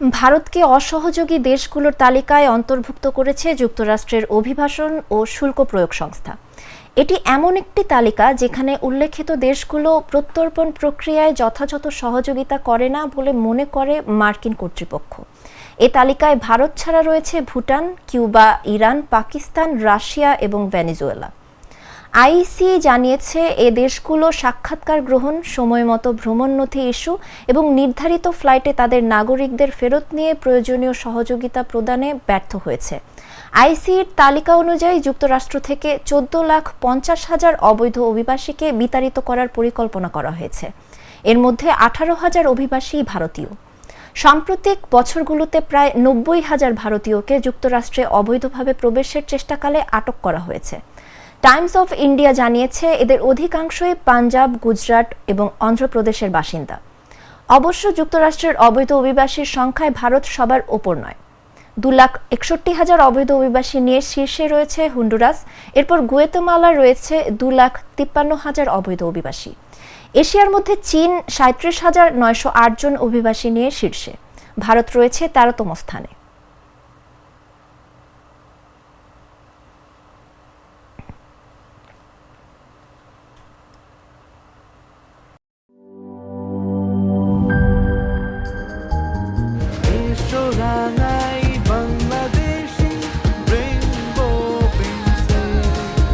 ভারতকে অসহযোগী দেশগুলোর তালিকায় অন্তর্ভুক্ত করেছে যুক্তরাষ্ট্রের অভিবাসন ও শুল্ক প্রয়োগ সংস্থা। এটি এমন একটি তালিকা যেখানে উল্লেখিত দেশগুলো প্রত্যর্পণ প্রক্রিয়ায় যথাযথ সহযোগিতা করে না বলে মনে করে মার্কিন কর্তৃপক্ষ। এ তালিকায় ভারত ছাড়া রয়েছে Bhutan, Cuba, Iran, Pakistan, Russia এবং ভেনেজুয়েলা। আইসি জানিয়েছে, এ দেশগুলো সাক্ষাৎকার গ্রহণ, সময়মতো ভ্রমণ নথি ইস্যু এবং নির্ধারিত ফ্লাইটে তাদের নাগরিকদের ফেরত নিয়ে প্রয়োজনীয় সহযোগিতা প্রদানে ব্যর্থ হয়েছে। আইসির তালিকা অনুযায়ী যুক্তরাষ্ট্র থেকে চোদ্দ লাখ পঞ্চাশ হাজার অবৈধ অভিবাসীকে বিতাড়িত করার পরিকল্পনা করা হয়েছে। এর মধ্যে আঠারো হাজার অভিবাসী ভারতীয়। সাম্প্রতিক বছরগুলোতে প্রায় নব্বই হাজার ভারতীয়কে যুক্তরাষ্ট্রে অবৈধভাবে প্রবেশের চেষ্টাকালে আটক করা হয়েছে। টাইমস অফ ইন্ডিয়া জানিয়েছে, এদের অধিকাংশই পাঞ্জাব, গুজরাট এবং অন্ধ্রপ্রদেশের বাসিন্দা। অবশ্য যুক্তরাষ্ট্রের অবৈধ অভিবাসীর সংখ্যায় ভারত সবার ওপর নয়। দু লাখ একষট্টি হাজার অবৈধ অভিবাসী নিয়ে শীর্ষে রয়েছে হুন্ডুরাস। এরপর গুয়েতমালা রয়েছে দু লাখ তিপ্পান্ন হাজার অবৈধ অভিবাসী। এশিয়ার মধ্যে চীন সাঁত্রিশ হাজার নয়শো জন অভিবাসী নিয়ে শীর্ষে। ভারত রয়েছে তেরোতম স্থানে।